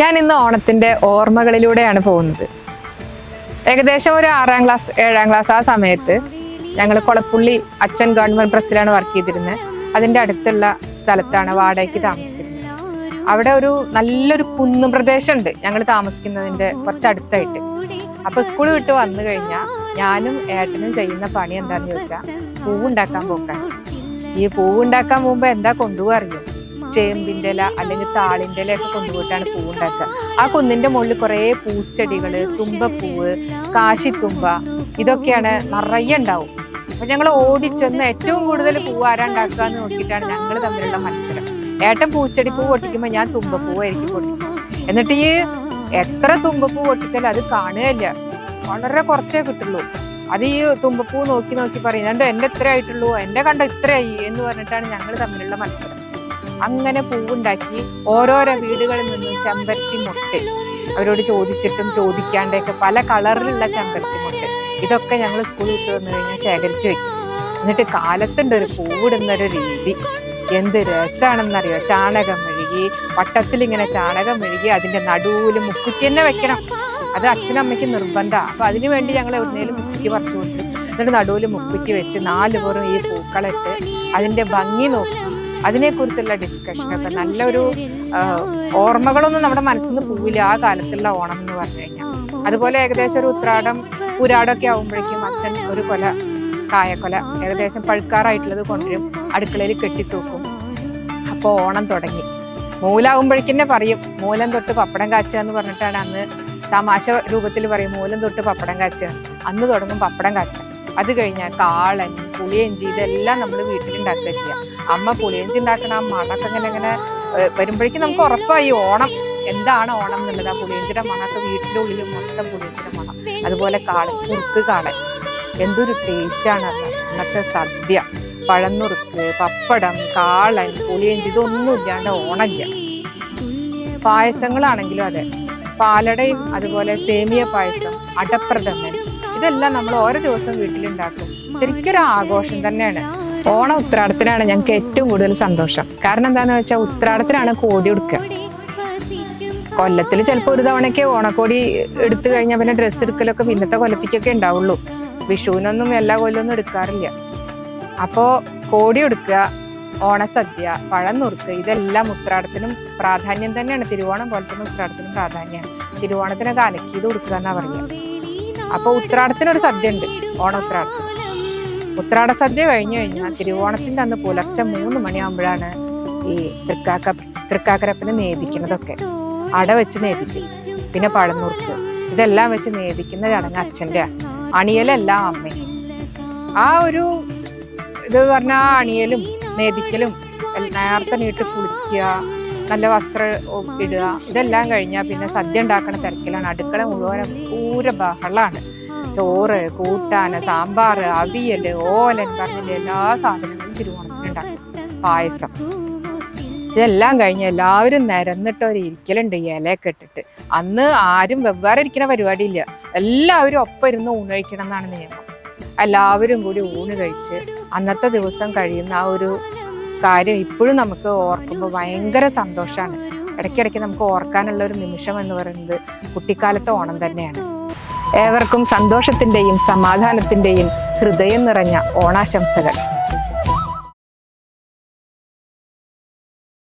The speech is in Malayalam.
ഞാൻ ഇന്ന് ഓണത്തിന്റെ ഓർമ്മകളിലൂടെയാണ് പോകുന്നത്. ഏകദേശം ഒരു ആറാം ക്ലാസ് ഏഴാം ക്ലാസ് ആ സമയത്ത് ഞങ്ങൾ കൊളപ്പുള്ളി അച്ഛൻ ഗവൺമെന്റ് പ്രസ്സിലാണ് വർക്ക് ചെയ്തിരുന്നത് അതിന്റെ അടുത്തുള്ള സ്ഥലത്താണ് വാടകയ്ക്ക് താമസിച്ചിരുന്നത് അവിടെ ഒരു നല്ലൊരു കുന്നും പ്രദേശമുണ്ട്. ഞങ്ങൾ താമസിക്കുന്നതിന്റെ കുറച്ച് അടുത്തായിട്ട്. അപ്പൊ സ്കൂൾ വിട്ട് വന്നു കഴിഞ്ഞാൽ ഞാനും ഏട്ടനും ചെയ്യുന്ന പണി എന്താന്ന് ചോദിച്ചാൽ പൂവുണ്ടാക്കാൻ പോക്കാണ്. ഈ പൂവുണ്ടാക്കാൻ പോകുമ്പോ എന്താ കൊണ്ടുപോകാൻ അറിയോ ചേമ്പിന്റെ ഇല അല്ലെങ്കിൽ താളിന്റെ ഇലയൊക്കെ കൊണ്ടുപോയിട്ടാണ് പൂവുണ്ടാക്കുക ആ കുന്നിന്റെ മുകളിൽ കുറേ പൂച്ചെടികൾ തുമ്പപ്പൂവ് കാശിത്തുമ്പ ഇതൊക്കെയാണ് നിറയെ ഉണ്ടാവും. അപ്പം ഞങ്ങൾ ഓടിച്ചെന്ന് ഏറ്റവും കൂടുതൽ പൂവ് ആരാ ഉണ്ടാക്കുക എന്ന് നോക്കിയിട്ടാണ് ഞങ്ങൾ തമ്മിലുള്ള മത്സരം. ഏട്ടൻ പൂച്ചെടി പൂ പൊട്ടിക്കുമ്പോൾ ഞാൻ തുമ്പപ്പൂവായിരിക്കും പൊട്ടിക്കും എന്നിട്ട് ഈ എത്ര തുമ്പപ്പൂ പൊട്ടിച്ചാലും അത് കാണുകയില്ല. വളരെ കുറച്ചേ കിട്ടുള്ളൂ. അത് ഈ തുമ്പപ്പൂ നോക്കി നോക്കി പറയും എന്റെ എത്ര ആയിട്ടുള്ളൂ എന്റെ കണ്ട ഇത്രയായി എന്ന് പറഞ്ഞിട്ടാണ് ഞങ്ങൾ തമ്മിലുള്ള മത്സരം. അങ്ങനെ പൂവുണ്ടാക്കി ഓരോരോ വീടുകളിൽ നിന്നും ചെമ്പരത്തി മുട്ട്. അവരോട് ചോദിച്ചിട്ടും ചോദിക്കാണ്ടൊക്കെ പല കളറിലുള്ള ചെമ്പരത്തി മുട്ട്. ഇതൊക്കെ ഞങ്ങൾ സ്കൂളിൽ വിട്ട് വന്നു കഴിഞ്ഞാൽ ശേഖരിച്ചു വെക്കും. എന്നിട്ട് കാലത്തുണ്ട് ഒരു പൂവിടുന്നൊരു രീതി. എന്ത് രസമാണെന്നറിയോ ചാണകം മെഴുകി വട്ടത്തിൽ ഇങ്ങനെ ചാണകം മെഴുകി അതിന്റെ നടുവിൽ മുക്കുറ്റി തന്നെ വെക്കണം. അത് അച്ഛനും അമ്മയ്ക്ക് നിർബന്ധമാണ് അപ്പോൾ അതിനു വേണ്ടി ഞങ്ങൾ എവിടുന്നേലും മുക്കുറ്റി പറിച്ചു കൊണ്ടു എന്നിട്ട് നടുവിൽ മുക്കുറ്റി വെച്ച് നാല് പേരും ഈ പൂക്കളിട്ട് അതിന്റെ ഭംഗി നോക്കി. അതിനെക്കുറിച്ചുള്ള ഡിസ്കഷൻ ഡിസ്കഷനൊക്കെ നല്ലൊരു ഓർമ്മകളൊന്നും നമ്മുടെ മനസ്സിൽ നിന്ന് പോവില്ല ആ കാലത്തുള്ള ഓണം എന്ന് പറഞ്ഞു കഴിഞ്ഞാൽ അതുപോലെ ഏകദേശം ഒരു ഉത്രാടം പുരാടമൊക്കെ ആകുമ്പോഴേക്കും അച്ഛൻ ഒരു കൊല കായക്കൊല ഏകദേശം പഴുക്കാറായിട്ടുള്ളത് കൊണ്ടുവരും അടുക്കളയിൽ കെട്ടിത്തൂക്കും. അപ്പോൾ ഓണം തുടങ്ങി. മൂലാകുമ്പോഴേക്കന്നെ പറയും മൂലം തൊട്ട് പപ്പടം കാച്ചുക എന്ന് പറഞ്ഞിട്ടാണ് അന്ന് തമാശ രൂപത്തിൽ പറയും മൂലം തൊട്ട് പപ്പടം കാച്ചുക അന്ന് തുടങ്ങും പപ്പടം കാച്ച അത് കഴിഞ്ഞാൽ കാളൻ പുളിയഞ്ചി ഇതെല്ലാം നമ്മൾ വീട്ടിലുണ്ടാക്കുക ചെയ്യാം. അമ്മ പുളിയഞ്ചി ഉണ്ടാക്കണ ആ മണൊക്കെ ഇങ്ങനെ ഇങ്ങനെ വരുമ്പോഴേക്കും നമുക്ക് ഉറപ്പായി ഓണം. എന്താണ് ഓണം എന്നുള്ളത്? ആ പുളിയഞ്ചിയുടെ മണമൊക്കെ വീട്ടിന്റെ ഉള്ളിൽ മൊത്തം പുളിയഞ്ചിയുടെ മണം. അതുപോലെ കാളൻ കുറുക്ക് കാളൻ എന്തൊരു ടേസ്റ്റാണ് അന്നത്തെ സദ്യ. പഴന്നുറുക്ക് പപ്പടം കാളൻ പുളിയഞ്ചി ഇതൊന്നും ഇല്ലാണ്ട് ഓണമില്ല. പായസങ്ങളാണെങ്കിലും അതെ. പാലടയും അതുപോലെ സേമിയ പായസം അടപ്രഥമൻ. ഇതെല്ലാം നമ്മൾ ഓരോ ദിവസം വീട്ടിലുണ്ടാക്കും. ശരിക്കും ഒരു ആഘോഷം തന്നെയാണ്. ഓണ ഉത്രാടത്തിനാണ് ഞങ്ങൾക്ക് ഏറ്റവും കൂടുതൽ സന്തോഷം. കാരണം എന്താണെന്ന് വെച്ചാൽ ഉത്രാടത്തിനാണ് കോടി കൊടുക്കുക. കൊല്ലത്തിൽ ചിലപ്പോൾ ഒരു തവണയൊക്കെ ഓണക്കോടി എടുത്തു കഴിഞ്ഞാൽ പിന്നെ ഡ്രസ്സ് എടുക്കലൊക്കെ പിന്നത്തെ കൊല്ലത്തേക്കൊക്കെ ഉണ്ടാവുള്ളൂ. വിഷുവിനൊന്നും എല്ലാ കൊല്ലമൊന്നും എടുക്കാറില്ല. അപ്പോൾ കോടി എടുക്കുക ഓണസദ്യ പഴം നുറുക്ക് ഇതെല്ലാം ഉത്രാടത്തിനും പ്രാധാന്യം തന്നെയാണ്. തിരുവോണം പോലെ തന്നെ ഉത്രാടത്തിനും പ്രാധാന്യമാണ്. തിരുവോണത്തിനൊക്കെ അലക്കിയത് കൊടുക്കുക എന്നാ പറയുക. അപ്പോൾ ഉത്രാടത്തിനൊരു സദ്യ ഉണ്ട് ഓണ ഉത്രാടത്തിന്. ഉത്രാട സദ്യ കഴിഞ്ഞു കഴിഞ്ഞാൽ തിരുവോണത്തിന്റെ അന്ന് പുലർച്ചെ മൂന്ന് മണിയാകുമ്പോഴാണ് ഈ തൃക്കാക്ക തൃക്കാക്കരപ്പനെ നേദിക്കുന്നതൊക്കെ. അട വെച്ച് നേദിക്കും പിന്നെ പഴന്നൂർക്ക് ഇതെല്ലാം വെച്ച് നേദിക്കുന്ന ചടങ്ങ് അച്ഛന്റെ അണിയലെല്ലാം അമ്മയും ആ ഒരു ഇത് പറഞ്ഞാൽ അണിയലും നേദിക്കലും നേർത്ത നീട്ടി കുളിക്കുക നല്ല വസ്ത്രം ഇടുക ഇതെല്ലാം കഴിഞ്ഞാൽ പിന്നെ സദ്യ ഉണ്ടാക്കുന്ന തിരക്കിലാണ്. അടുക്കള മുഴുവൻ പൂര ബഹളാണ്. ചോറ് കൂട്ടാൻ സാമ്പാർ അവിയൽ ഓലൻ പറഞ്ഞില്ല എല്ലാ സാധനങ്ങളും തിരുവോണത്തിന് പായസം. ഇതെല്ലാം കഴിഞ്ഞ് എല്ലാവരും നിരന്നിട്ട് ഒരു ഇരിക്കലുണ്ട് ഇലയൊക്കെ ഇട്ടിട്ട്. അന്ന് ആരും വെവ്വേറെ ഇരിക്കുന്ന പരിപാടിയില്ല. എല്ലാവരും ഒപ്പം ഇരുന്ന് ഊണ് കഴിക്കണം എന്നാണ് നിയമം. എല്ലാവരും കൂടി ഊണ് കഴിച്ച് അന്നത്തെ ദിവസം കഴിയുന്ന ആ ഒരു കാര്യം ഇപ്പോഴും നമുക്ക് ഓർക്കുമ്പോൾ ഭയങ്കര സന്തോഷമാണ് ഇടയ്ക്കിടയ്ക്ക് നമുക്ക് ഓർക്കാനുള്ള ഒരു നിമിഷം എന്ന് പറയുന്നത് കുട്ടിക്കാലത്തെ ഓണം തന്നെയാണ്. ഏവർക്കും സന്തോഷത്തിന്റെയും സമാധാനത്തിന്റെയും ഹൃദയം നിറഞ്ഞ ഓണാശംസകൾ.